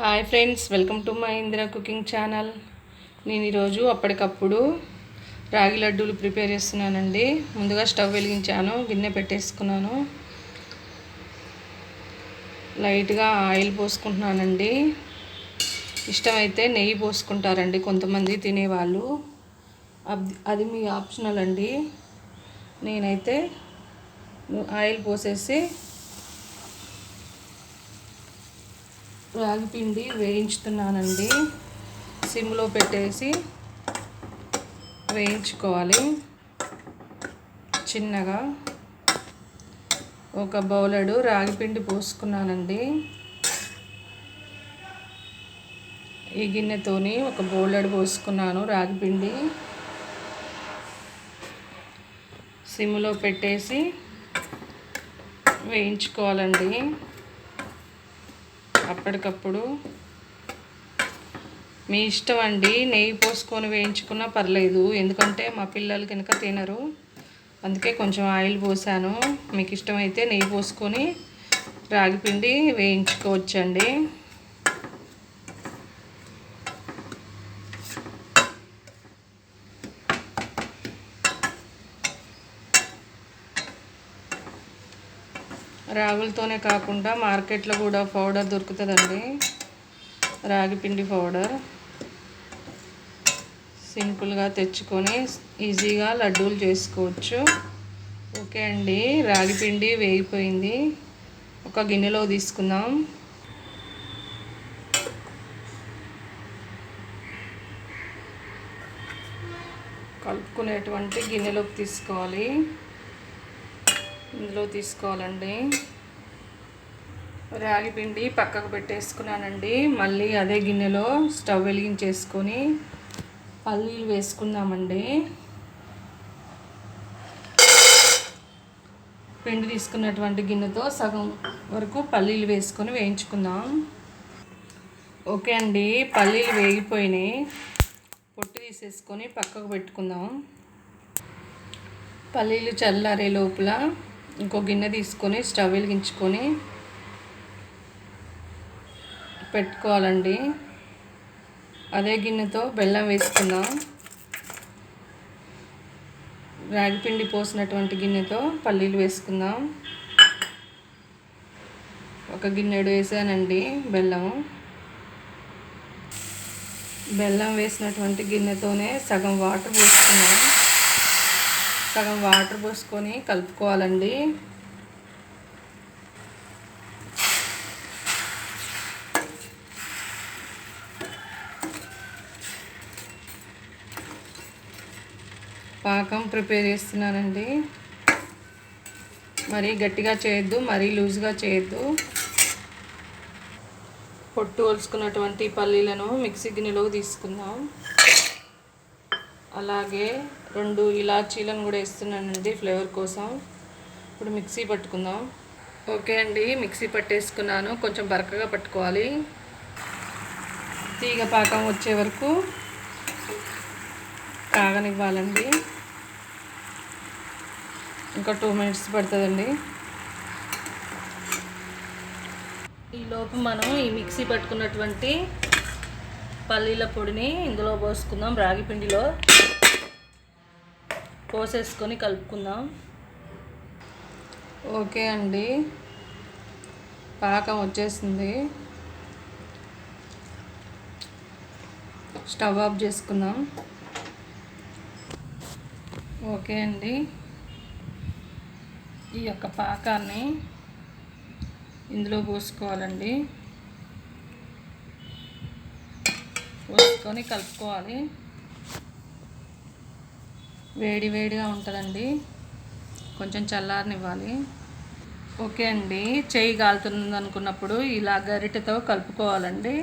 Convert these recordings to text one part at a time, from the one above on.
Hi friends welcome to my Indira cooking channel నేను ఈరోజు అప్పటికప్పుడు రాగి లడ్డూలు ప్రిపేర్ చేస్తున్నానండి. ముందుగా స్టవ్ వెలిగించాను గిన్నె పెట్టేసుకున్నాను. లైట్గా ఆయిల్ పోసుకుంటున్నానండి. ఇష్టమైతే నెయ్యి పోసుకుంటారండి కొంతమంది తినేవాళ్ళు. అది మీ ఆప్షనల్ అండి. నేనైతే ఆయిల్ పోసేసి రాగి పిండి వేయించుతున్నానండి. సిమ్లో పెట్టేసి వేయించుకోవాలి. చిన్నగా ఒక బౌలడు రాగి పిండి పోసుకున్నానండి. ఈ గిన్నెతోని ఒక బౌలడు పోసుకున్నాను రాగి పిండి. సిమ్లో పెట్టేసి వేయించుకోవాలండి. అప్పటికప్పుడు మీ ఇష్టం అండి నెయ్యి పోసుకొని వేయించుకున్నా పర్లేదు. ఎందుకంటే మా పిల్లలు కనుక తినరు. అందుకే కొంచెం ఆయిల్ పోసాను. మీకు ఇష్టమైతే నెయ్యి పోసుకొని రాగిపిండి వేయించుకోవచ్చండి. రాగులతోనే కాకుండా మార్కెట్లో కూడా పౌడర్ దొరుకుతుందండి. రాగి పిండి పౌడర్. సింపుల్గా తెచ్చుకొని ఈజీగా లడ్డూలు చేసుకోవచ్చు. ఓకే అండి రాగిపిండి వేగిపోయింది. ఒక గిన్నెలో తీసుకుందాం. కలుపుకునేటువంటి గిన్నెలోకి తీసుకోవాలి. ఇందులో తీసుకోవాలండి. రాగి పిండి పక్కకు పెట్టేసుకున్నానండి. మళ్ళీ అదే గిన్నెలో స్టవ్ వెలిగించేసుకొని పల్లీలు వేసుకుందామండి. పిండి తీసుకున్నటువంటి గిన్నెతో సగం వరకు పల్లీలు వేసుకొని వేయించుకుందాం. ఓకే అండి పల్లీలు వేగిపోయినాయి. పొట్టు తీసేసుకొని పక్కకు పెట్టుకుందాం. పల్లీలు చల్లారే లోపల ఇంకో గిన్నె తీసుకొని స్టవ్ వెలిగించుకొని పెట్టుకోవాలండి. అదే గిన్నెతో బెల్లం వేసుకుందాం. రాగిపిండి పోసినటువంటి గిన్నెతో పల్లీలు వేసుకుందాం. ఒక గిన్నెడు వేసానండి బెల్లం. బెల్లం వేసినటువంటి గిన్నెతోనే సగం వాటర్ పోసుకున్నాం సగం వాటర్ పోసుకొని కలుపుకోవాలండి. పాకం ప్రిపేర్ చేస్తున్నానండి. మరీ గట్టిగా చేయొద్దు మరీ లూజ్గా చేయొద్దు. పొట్టు ఒలుచుకున్నటువంటి పల్లీలను మిక్సీ గిన్నెలోకి తీసుకుందాం. అలాగే రెండు ఇలాచీలను కూడా వేస్తున్నానండి ఫ్లేవర్ కోసం. ఇప్పుడు మిక్సీ పట్టుకుందాం. ఓకే అండి మిక్సీ పట్టేసుకున్నాను. కొంచెం బరకగా పట్టుకోవాలి. తీగ పాకం వచ్చే వరకు కాగనివ్వాలండి. ఇంకా టూ మినిట్స్ పడుతుందండి. ఈలోపు మనం ఈ మిక్సీ పట్టుకున్నటువంటి పల్లీల పొడిని ఇందులో పోసుకుందాం రాగి పిండిలో. పోసేసుకొని కలుపుకుందాం. ఓకే అండి. పాకం వచ్చేసింది. స్టవ్ ఆఫ్ చేసుకుందాం. ఓకే అండి. ఈ యొక్క పాకాన్ని ఇందులో పోసుకోవాలండి. పోసుకొని కలుపుకోవాలి. వేడి వేడిగా ఉంటుందండి. కొంచెం చల్లారనివ్వాలి. ఓకే అండి. చేయి కాలుతుంది అనుకున్నప్పుడు ఇలా గరిటెతో కలుపుకోవాలండి.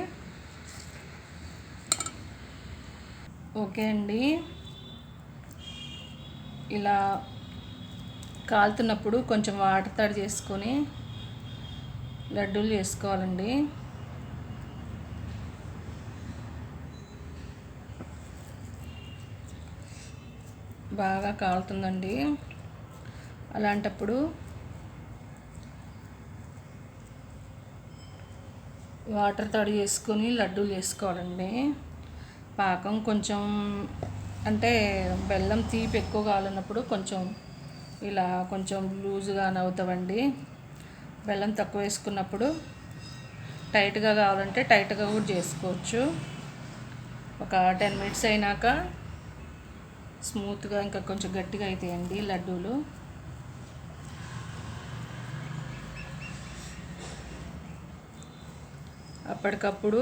ఓకే అండి. ఇలా కాలుతున్నప్పుడు కొంచెం వాటర్ తడి చేసుకొని లడ్డూలు చేసుకోవాలండి. బాగా కాలుతుందండి. అలాంటప్పుడు వాటర్ తడి చేసుకొని లడ్డూలు చేసుకోవాలండి. పాకం కొంచెం అంటే బెల్లం తీపి ఎక్కువ కావాలన్నప్పుడు కొంచెం ఇలా కొంచెం లూజ్గా నవ్వుతామండి. బెల్లం తక్కువ వేసుకున్నప్పుడు టైట్గా కావాలంటే టైట్గా కూడా చేసుకోవచ్చు. ఒక టెన్ మినిట్స్ అయినాక స్మూత్గా ఇంకా కొంచెం గట్టిగా అవుతాయండి లడ్డూలు. అప్పటికప్పుడు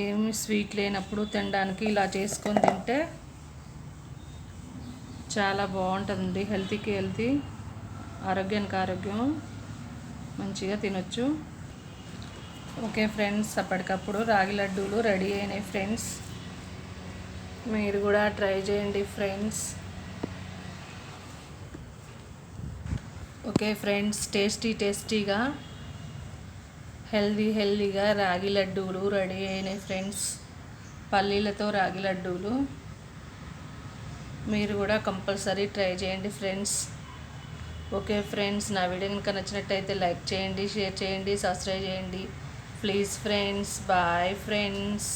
ఏమి స్వీట్ లేనప్పుడు తినడానికి ఇలా చేసుకొని తింటే చాలా బాగుంటుందండి. హెల్తీకి హెల్తీ ఆరోగ్యానికి ఆరోగ్యం మంచిగా తినొచ్చు. ఓకే ఫ్రెండ్స్ అప్పటికప్పుడు రాగి లడ్డూలు రెడీ అయినాయి ఫ్రెండ్స్. మీరు కూడా ట్రై చేయండి ఫ్రెండ్స్. ఓకే ఫ్రెండ్స్ టేస్టీ టేస్టీగా హెల్దీ హెల్దీగా రాగి లడ్డూలు రెడీ అయినాయి ఫ్రెండ్స్. పల్లీలతో రాగి లడ్డూలు. మీరు కూడా కంపల్సరీ ట్రై చేయండి ఫ్రెండ్స్. ఓకే ఫ్రెండ్స్ నా వీడియో కనుక నచ్చినట్టయితే లైక్ చేయండి షేర్ చేయండి సబ్స్క్రైబ్ చేయండి. Please friends. Bye friends.